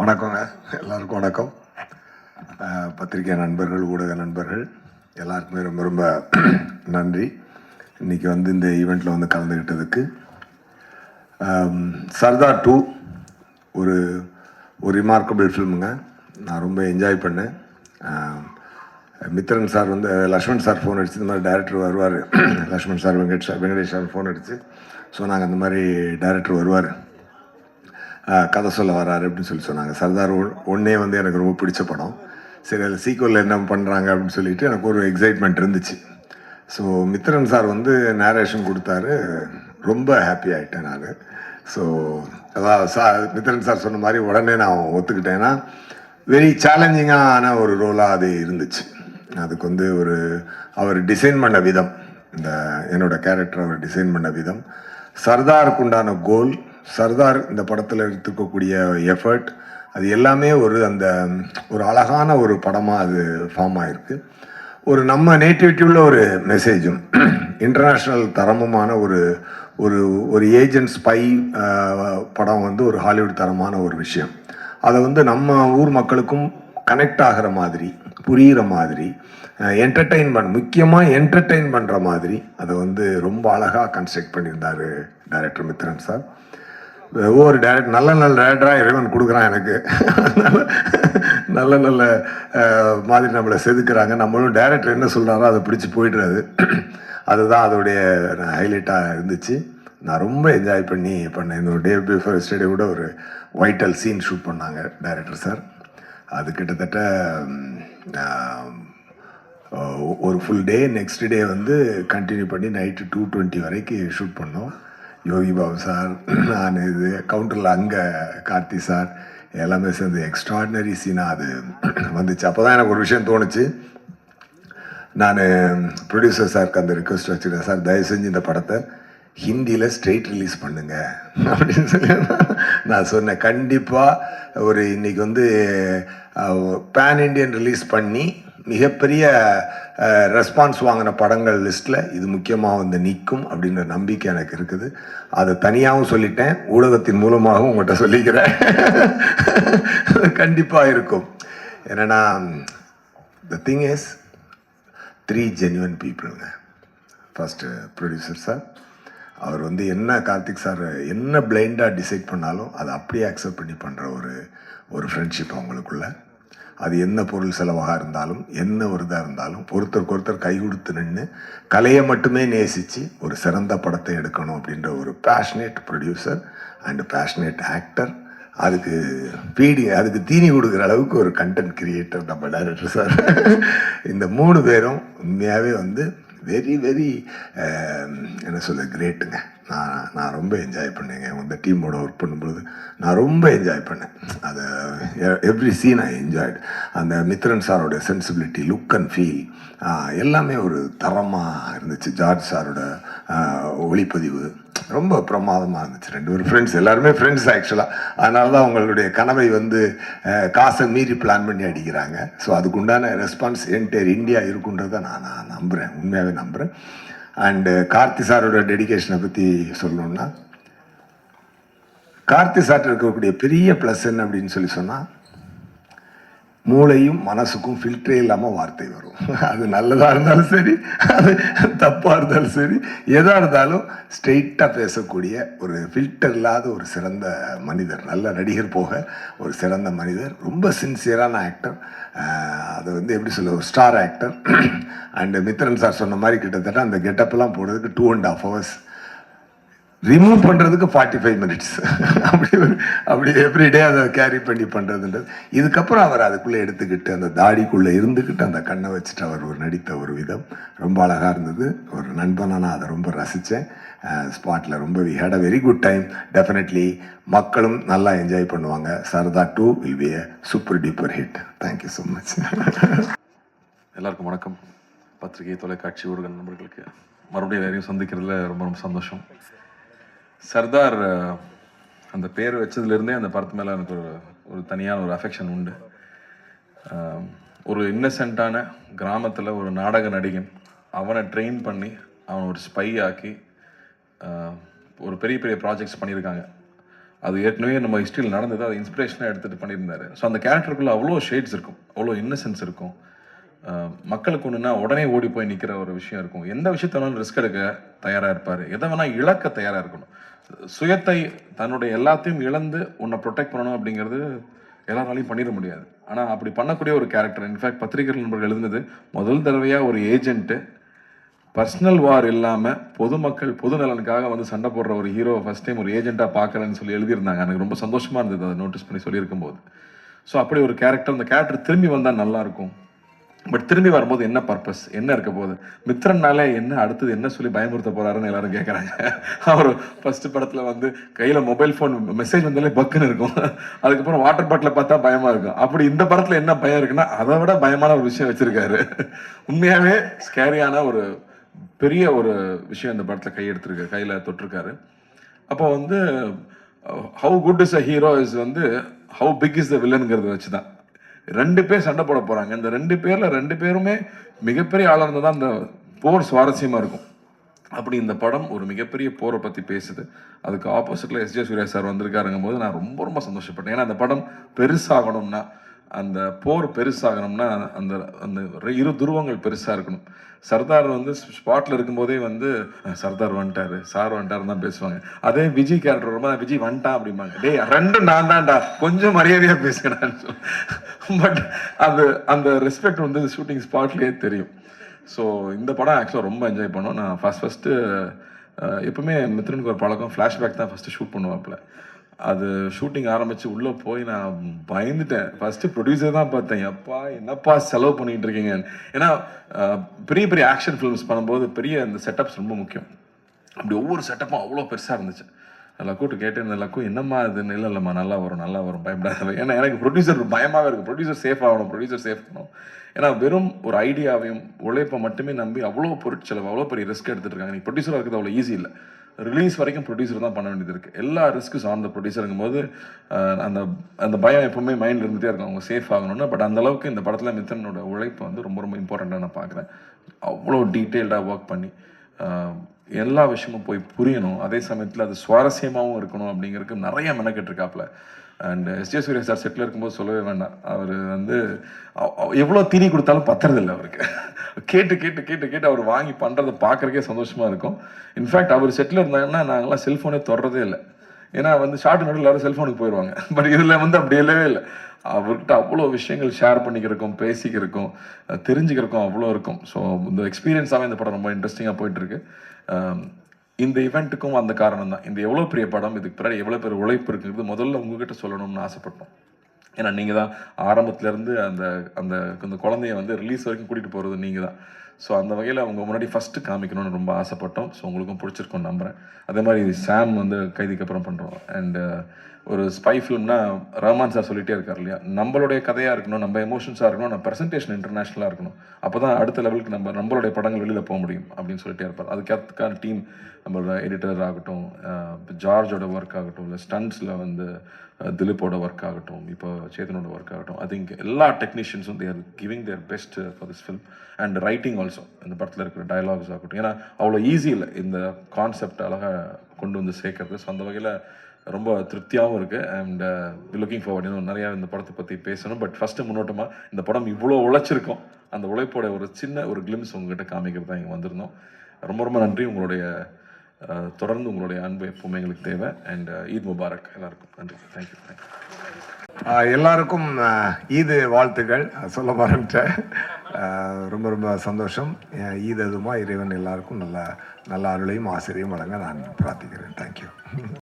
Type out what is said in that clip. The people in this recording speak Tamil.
வணக்கங்க. எல்லாருக்கும் வணக்கம். பத்திரிகை நண்பர்கள் ஊடக நண்பர்கள் எல்லாருக்குமே ரொம்ப ரொம்ப நன்றி. இன்றைக்கி வந்து இந்த ஈவெண்ட்டில் வந்து கலந்துக்கிட்டதுக்கு சர்தார் டூ ஒரு ஒரு ரிமார்க்கபிள் ஃபில்முங்க நான் ரொம்ப என்ஜாய் பண்ணேன். மித்ரன் சார் வந்து லக்ஷ்மண் சார் ஃபோன் அடித்து இந்த மாதிரி டேரக்டர் வருவார். Lakshman sir Venkat sir Venkatesh sir phone அடித்து ஸோ நாங்கள் அந்த மாதிரி டேரக்டர் வருவார். கதை சொல்ல வராரு அப்படின்னு சொல்லி சொன்னாங்க. சர்தார் ஒன்னே வந்து எனக்கு ரொம்ப பிடிச்ச படம். சரி அதில் சீக்குவலில் என்ன பண்ணுறாங்க அப்படின்னு சொல்லிட்டு எனக்கு ஒரு எக்ஸைட்மெண்ட் இருந்துச்சு. ஸோ மித்ரன் சார் வந்து நேரேஷன் கொடுத்தாரு. ரொம்ப ஹாப்பி ஆகிட்டேன் நான். ஸோ அதான் சா மித்ரன் சார் சொன்ன மாதிரி உடனே நான் ஒத்துக்கிட்டேன்னா வெரி சேலஞ்சிங்கான ஒரு ரோலாக அது இருந்துச்சு. அதுக்கு வந்து ஒரு அவர் டிசைன் பண்ண விதம் இந்த என்னோட கேரக்டர் அவர் டிசைன் பண்ண விதம். சர்தாருக்கு உண்டான கோல் சர்தார் இந்த படத்தில் எடுத்துக்கக்கூடிய எஃபர்ட் அது எல்லாமே ஒரு அந்த ஒரு அழகான ஒரு படமாக அது ஃபார்ம் ஆயிருக்கு. ஒரு நம்ம நேட்டிவிட்டி உள்ள ஒரு மெசேஜும் இன்டர்நேஷ்னல் தரமுமான ஒரு ஒரு ஒரு ஏஜென்ட் ஸ்பை படம் வந்து ஒரு ஹாலிவுட் தரமான ஒரு விஷயம். அதை வந்து நம்ம ஊர் மக்களுக்கும் கனெக்ட் ஆகிற மாதிரி புரிகிற மாதிரி என்டர்டெயின் முக்கியமாக என்டர்டெயின் பண்ணுற மாதிரி அதை வந்து ரொம்ப அழகாக கன்ஸ்ட்ரக்ட் பண்ணியிருந்தார் டைரக்டர் மித்ரன் சார். ஒவ்வொரு டேரக்டர் நல்ல நல்ல டேரக்டராக இறைவன் கொடுக்குறான் எனக்கு. நல்ல நல்ல மாதிரி நம்மளை செதுக்குறாங்க. நம்மளும் டேரக்டர் என்ன சொல்கிறாரோ அதை பிடிச்சி போயிடுறது. அதுதான் அதோடைய ஹைலைட்டாக இருந்துச்சு. நான் ரொம்ப என்ஜாய் பண்ணி பண்ணேன். இந்த டே பிஃபோர் ஸ்டேடே கூட ஒரு வைட்டல் சீன் ஷூட் பண்ணாங்க டைரக்டர் சார் அது கிட்டத்தட்ட ஒரு ஃபுல் டே நெக்ஸ்ட் டே வந்து கண்டினியூ பண்ணி நைட்டு டூ டுவெண்ட்டி வரைக்கும் ஷூட் பண்ணோம். யோகி பாபு சார் நான் இது கவுண்டரில் அங்கே கார்த்தி சார் எல்லாமே சேர்ந்து எக்ஸ்ட்ராடினரி சீனாக அது வந்துச்சு. அப்போ தான் எனக்கு ஒரு விஷயம் தோணுச்சு. நான் ப்ரொடியூசர் சாருக்கு அந்த ரிக்வஸ்ட் வச்சுருக்கேன் சார் தயவு செஞ்சு இந்த படத்தை ஹிந்தியில் ஸ்ட்ரெயிட் ரிலீஸ் பண்ணுங்க. அப்படின்னு சொல்லி நான் சொன்னேன். கண்டிப்பாக ஒரு இன்றைக்கி வந்து பேன் இண்டியன் ரிலீஸ் பண்ணி மிகப்பெரிய ரெஸ்பான்ஸ் வாங்கின படங்கள் லிஸ்ட்டில் இது முக்கியமாக வந்து நிற்கும் அப்படின்ற நம்பிக்கை எனக்கு இருக்குது. அதை தனியாகவும் சொல்லிட்டேன். ஊடகத்தின் மூலமாகவும் உங்கள்கிட்ட சொல்லிக்கிறேன். கண்டிப்பாக இருக்கும். என்னென்னா the thing is three genuine பீப்புளுங்க first producer sir அவர் வந்து என்ன கார்த்திக் சார் என்ன பிளைண்டாக டிசைட் பண்ணாலும் அதை அப்படியே அக்செப்ட் பண்ணி பண்ணுற ஒரு ஒரு ஃப்ரெண்ட்ஷிப் அவங்களுக்குள்ள. அது என்ன பொருள் செலவாக இருந்தாலும் என்ன ஒரு இதாக இருந்தாலும் ஒருத்தருக்கு ஒருத்தர் கை கொடுத்து நின்று கலையை மட்டுமே நேசித்து ஒரு சிறந்த படத்தை எடுக்கணும் அப்படின்ற ஒரு passionate producer and passionate actor அதுக்கு பீடி அதுக்கு தீனி கொடுக்குற அளவுக்கு ஒரு கண்டென்ட் கிரியேட்டர் நம்ம டேரக்டர் சார் இந்த மூணு பேரும் உண்மையாகவே வந்து வெரி வெரி um, என்ன சொல்ல கிரேட்டுங்க நான் நான் ரொம்ப என்ஜாய் பண்ணேங்க. இந்த டீமோட ஒர்க் பண்ணும்போது நான் ரொம்ப என்ஜாய் பண்ணேன். அதை எவ்ரி சீன் ஐ என்ஜாய்டு அந்த மித்ரன் சாரோட சென்சிபிலிட்டி லுக் அண்ட் ஃபீல் எல்லாமே ஒரு தரமாக இருந்துச்சு. ஜார்ஜ் சாரோட ஒளிப்பதிவு. ரொம்ப பிரமாதமாக இருந்துச்சு. ரெண்டு பேரும் ஃப்ரெண்ட்ஸ் எல்லாருமே ஃப்ரெண்ட்ஸ் ஆக்சுவலாக அதனால தான் அவங்களுடைய கனவை வந்து காசை மீறி பிளான் பண்ணி அடிக்கிறாங்க. ஸோ அதுக்குண்டான ரெஸ்பான்ஸ் என்டையர் இந்தியா இருக்குன்றதை நான் நான் நம்புகிறேன் உண்மையாகவே நம்புகிறேன் அண்டு கார்த்தி சாரோட டெடிகேஷனை பற்றி சொல்லணுன்னா கார்த்தி சார்ட்டு இருக்கக்கூடிய பெரிய ப்ளஸ் என்ன அப்படின்னு சொல்லி சொன்னால் மூளையும் மனசுக்கும் ஃபில்டரே இல்லாமல் வார்த்தை வரும். அது நல்லதாக இருந்தாலும் சரி அது தப்பாக இருந்தாலும் சரி எதாக இருந்தாலும் ஸ்ட்ரெயிட்டாக பேசக்கூடிய ஒரு ஃபில்டர் இல்லாத ஒரு சிறந்த மனிதர் நல்ல நடிகர் போக ஒரு சிறந்த மனிதர் ரொம்ப சின்சியரான ஆக்டர் அது வந்து எப்படி சொல்ல ஒரு star actor and Mithran sir சொன்ன மாதிரி கிட்டத்தட்ட அந்த கெட்டப்லாம் போடுறதுக்கு two and half hours remove பண்ணுறதுக்கு ஃபார்ட்டி ஃபைவ் மினிட்ஸ் அப்படி அப்படி எவ்ரிடே அதை கேரி பண்ணி பண்ணுறதுன்றது இதுக்கப்புறம் அவர் அதுக்குள்ளே எடுத்துக்கிட்டு அந்த தாடிக்குள்ளே இருந்துக்கிட்டு அந்த கண்ணை வச்சுட்டு அவர் ஒரு நடித்த ஒரு விதம். ரொம்ப அழகாக இருந்தது. ஒரு நண்பனாக நான் அதை ரொம்ப ரசித்தேன். ஸ்பாட்டில் ரொம்ப we had a very good time definitely மக்களும் நல்லா என்ஜாய் பண்ணுவாங்க. Sardar two will be a super duper hit thank you so much எல்லாருக்கும் வணக்கம். பத்திரிகை தொலைக்காட்சி ஊடக நண்பர்களுக்கு மறுபடியும் எல்லாரையும் சந்திக்கிறதுல ரொம்ப ரொம்ப சந்தோஷம். சர்தார் அந்த பேர் வச்சதுலேருந்தே அந்த படத்து மேலே எனக்கு ஒரு ஒரு தனியான ஒரு அஃபெக்ஷன் உண்டு. ஒரு இன்னசென்ட்டான கிராமத்தில் ஒரு நாடக நடிகன். அவனை ட்ரெயின் பண்ணி அவனை ஒரு ஸ்பை ஆக்கி ஒரு பெரிய பெரிய ப்ராஜெக்ட்ஸ் பண்ணியிருக்காங்க அது ஏற்கனவே நம்ம ஹிஸ்ட்ரியில் நடந்தது. அதை இன்ஸ்பிரேஷனாக எடுத்துகிட்டு பண்ணியிருந்தாரு. ஸோ அந்த கேரக்டருக்குள்ளே அவ்வளோ ஷேட்ஸ் இருக்கும். அவ்வளோ இன்னசென்ஸ் இருக்கும். மக்களுக்கு ஒன்றுனா உடனே ஓடி போய் நிற்கிற ஒரு விஷயம் இருக்கும். எந்த விஷயத்தாலும் ரிஸ்க் எடுக்க தயாராக இருப்பார். எதை வேணால் இழக்க தயாராக இருக்கணும். சுயத்தை தன்னுடைய எல்லாத்தையும் இழந்து உன்னை ப்ரொடெக்ட் பண்ணணும் அப்படிங்கிறது எல்லாராலையும் பண்ணிட முடியாது. ஆனால் அப்படி பண்ணக்கூடிய ஒரு கேரக்டர் இன்ஃபேக்ட் பத்திரிகை நண்பர்கள் எழுதுனது முதல் தடவையாக ஒரு ஏஜென்ட்டு பர்சனல் வார் இல்லாமல் பொதுமக்கள் பொது நலனுக்காக வந்து சண்டை போடுற ஒரு ஹீரோவை ஃபஸ்ட் டைம் ஒரு ஏஜென்ட்டாக பார்க்குறேன்னு சொல்லி எழுதியிருந்தாங்க. எனக்கு ரொம்ப சந்தோஷமாக இருந்தது அதை நோட்டீஸ் பண்ணி சொல்லியிருக்கும் போது ஸோ அப்படி ஒரு கேரக்டர் அந்த கேரக்டர் திரும்பி வந்தால் நல்லாயிருக்கும் பட் திரும்பி வரும்போது என்ன பர்பஸ் என்ன இருக்க போகுது? மித்ரன்னாலே என்ன அடுத்தது என்ன சொல்லி பயமுறுத்த போறாருன்னு எல்லாரும் கேட்குறாங்க அவர் ஃபர்ஸ்ட் படத்துல வந்து கையில மொபைல் ஃபோன் மெசேஜ் வந்தாலே பக்குன்னு இருக்கும். அதுக்கப்புறம் வாட்டர் பாட்டில் பார்த்தா பயமா இருக்கும். அப்படி இந்த படத்துல என்ன பயம் இருக்குன்னா அதை விட பயமான ஒரு விஷயம் வச்சிருக்காரு. உண்மையாகவே ஸ்கேரியான ஒரு பெரிய ஒரு விஷயம் இந்த படத்தில் கையெடுத்திருக்காரு கையில் தொட்டிருக்காரு. அப்போ வந்து how good is a hero is வந்து ஹவு பிக் இஸ் த வில்லனுங்கிறத வச்சு தான் ரெண்டு பேர் சண்டை போட போகிறாங்க இந்த ரெண்டு பேரில் ரெண்டு பேருமே மிகப்பெரிய ஆளாக இருந்தால் தான் இந்த போர் சுவாரஸ்யமாக இருக்கும். அப்படி இந்த படம் ஒரு மிகப்பெரிய போரை பற்றி பேசுது. அதுக்கு ஆப்போசிட்டில் எஸ் ஜே சூர்யா சார் வந்திருக்காருங்கும் போது நான் ரொம்ப ரொம்ப சந்தோஷப்பட்டேன். ஏன்னா அந்த படம் பெருசாகணும்னா அந்த போர் பெருசாகணும்னா அந்த அந்த இரு துருவங்கள் பெருசாக இருக்கணும். சர்தார் வந்து ஸ்பாட்டில் இருக்கும்போதே வந்து சர்தார் வந்துட்டாரு. சார் வந்துட்டாருன்னு தான் பேசுவாங்க. அதே விஜய் கேரக்டர் ரொம்ப விஜய் வந்துட்டான் அப்படிம்பாங்க. டேய் ரெண்டும் நான் தான்டா. கொஞ்சம் மரியாதையாக பேசுகிறான்னு சொல்லி பட் அது அந்த ரெஸ்பெக்ட் வந்து ஷூட்டிங் ஸ்பாட்லேயே தெரியும். ஸோ இந்த படம் ஆக்சுவலாக ரொம்ப என்ஜாய் பண்ணோம். நான் ஃபஸ்ட் ஃபஸ்ட்டு எப்பவுமே மித்ரனுக்கு ஒரு பழக்கம். ஃப்ளாஷ்பேக் தான் ஃபஸ்ட்டு ஷூட் பண்ணுவாப்புல. அது ஷூட்டிங் ஆரம்பித்து உள்ளே போய் நான் பயந்துட்டேன். ஃபஸ்ட்டு ப்ரொடியூசர் தான் பார்த்தேன். எப்பா என்னப்பா செலவு பண்ணிகிட்டு இருக்கீங்க? ஏன்னா பெரிய பெரிய ஆக்ஷன் ஃபிலிம்ஸ் பண்ணும்போது பெரிய இந்த செட்டப்ஸ் ரொம்ப முக்கியம். அப்படி ஒவ்வொரு செட்டப்பும் அவ்வளோ பெருசாக இருந்துச்சு. லக்கூட்டு கேட்டேன் லக்கு என்னம்மா இதுன்னு இல்லை இல்லைம்மா நல்லா வரும் நல்லா வரும். பயப்படாத ஏன்னா எனக்கு ப்ரொடியூசர் பயமாகவே இருக்குது ப்ரொடியூசர் சேஃப் ஆகணும் ப்ரொடியூசர் சேஃப் ஆகணும் ஏன்னா வெறும் ஒரு ஐடியாவையும் உழைப்பை மட்டுமே நம்பி அவ்வளோ பொருட்செலவு அவ்வளோ பெரிய ரிஸ்க் எடுத்துகிட்டு இருக்காங்க. நீ ப்ரொடியூசராக இருக்கிறது அவ்வளோ ஈஸி இல்லை. ரிலீஸ் வரைக்கும் ப்ரொடியூசர் தான் பண்ண வேண்டியது இருக்குது எல்லா ரிஸ்க்கு சார்ந்த ப்ரொடியூசருங்கும் போது அந்த அந்த பயம் எப்பவுமே மைண்டில் இருந்துகிட்டே இருக்கும். அவங்க சேஃப் ஆகணும்னு. பட் அந்த அளவுக்கு இந்த படத்தில் மித்தனோட உழைப்பு வந்து ரொம்ப ரொம்ப இம்பார்ட்டண்ட்டாக நான் பார்க்குறேன். அவ்வளோ டீட்டெயில்டாக ஒர்க் பண்ணி எல்லா விஷயமும் போய் புரியணும். அதே சமயத்தில் அது சுவாரஸ்யமாகவும் இருக்கணும் அப்படிங்கிறதுக்கு நிறைய மெனக்கெட்டு இருக்காப்புல. And S J Surya sir settle இருக்கும்போது சொல்லவே வேண்டாம். அவர் வந்து எவ்வளோ தீனி கொடுத்தாலும் பத்துறதில்லை அவருக்கு. கேட்டு கேட்டு கேட்டு கேட்டு அவர் வாங்கி பண்ணுறதை பார்க்குறக்கே சந்தோஷமாக இருக்கும். இன்ஃபேக்ட் அவர் செட்டில் இருந்தாங்கன்னா நாங்களாம் செல்ஃபோனே தொடரதே இல்லை. ஏன்னா வந்து ஷார்ட் நடுவில் எல்லாரும் செல்ஃபோனுக்கு போயிடுவாங்க பட் இதில் வந்து அப்படி இல்லவே இல்லை. அவர்கிட்ட அவ்வளோ விஷயங்கள் ஷேர் பண்ணிக்கிறக்கும் பேசிக்கிறக்கும் தெரிஞ்சுக்கிறக்கும் அவ்வளோ இருக்கும். ஸோ இந்த எக்ஸ்பீரியன்ஸாகவே இந்த படம் ரொம்ப இன்ட்ரெஸ்டிங்காக போயிட்டுருக்கு. இந்த இவெண்ட்டுக்கும் அந்த காரணம் தான் இந்த எவ்வளோ பெரிய படம் இதுக்கு பின்னாடி எவ்வளோ பெரிய உழைப்பு இருக்குங்கிறது முதல்ல உங்ககிட்ட சொல்லணும்னு ஆசைப்பட்டோம். ஏன்னா நீங்கள் தான் ஆரம்பத்துலேருந்து அந்த அந்த அந்த குழந்தைய வந்து ரிலீஸ் வரைக்கும் கூட்டிகிட்டு போகிறது நீங்கள் தான். ஸோ அந்த வகையில் அவங்க முன்னாடி ஃபஸ்ட்டு காமிக்கணும்னு ரொம்ப ஆசைப்பட்டோம். ஸோ உங்களுக்கும் பிடிச்சிருக்கும் நம்புகிறேன் அதே மாதிரி சாம் வந்து கைதிக்கு அப்புறம் பண்ணுறோம் அண்டு ஒரு ஸ்பை ஃபிலிம்னா ரஹ்மான் சார் சொல்லிகிட்டே இருக்கார் இல்லையா? நம்மளுடைய கதையாக இருக்கணும் நம்ம எமோஷன்ஸாக இருக்கணும் நம்ம ப்ரெசன்டேஷன் இன்டர்நேஷ்னலாக இருக்கணும். அப்போ தான் அடுத்த லெவலுக்கு நம்ம நம்மளுடைய படங்கள் வெளியில் போக முடியும் அப்படின்னு சொல்லிட்டே இருப்பார். அதுக்கான டீம் நம்மளோட எடிட்டர் ஆகட்டும் ஜார்ஜோட ஒர்க் ஆகட்டும் இல்லை ஸ்டண்ட்ஸில் வந்து திலீப்போட ஒர்க் ஆகட்டும் இப்போ சேதனோட ஒர்க் ஆகட்டும் ஐ திங்க் எல்லா டெக்னீஷியன்ஸும் their giving their best for this film and writing also இந்த படத்தில் இருக்கிற டயலாக்ஸ் ஆகட்டும். ஏன்னா அவ்வளோ ஈஸி இல்லை இந்த கான்செப்ட் அழகாக கொண்டு வந்து சேர்க்கறது. ஸோ அந்த வகையில் ரொம்ப திருப்தியாகவும் இருக்குது அண்ட் லுக்கிங் uh, ஃபார்வர்ட் இன்னும் நிறையா இந்த படத்தை பற்றி பேசணும். பட் ஃபஸ்ட்டு முன்னோட்டமாக இந்த படம் இவ்வளோ உழைச்சிருக்கோம். அந்த உழைப்போட ஒரு சின்ன ஒரு கிளிம்ஸ் உங்ககிட்ட காமிக்கிறது தான் இங்கே வந்திருந்தோம். ரொம்ப ரொம்ப நன்றி. உங்களுடைய uh, தொடர்ந்து உங்களுடைய அன்பு எப்பவுமே எங்களுக்கு தேவை. அண்ட் ஈத் முபாரக் எல்லாருக்கும். நன்றி. தேங்க்யூ தேங்க்யூ எல்லாருக்கும் ஈது வாழ்த்துக்கள். சொல்ல மறந்துட்டேன். ரொம்ப ரொம்ப சந்தோஷம். ஈத் ஈது அதுமா இறைவன் எல்லாருக்கும் நல்ல நல்ல அருளையும் ஆசிரியும் வழங்க நான் பிரார்த்திக்கிறேன். தேங்க்யூ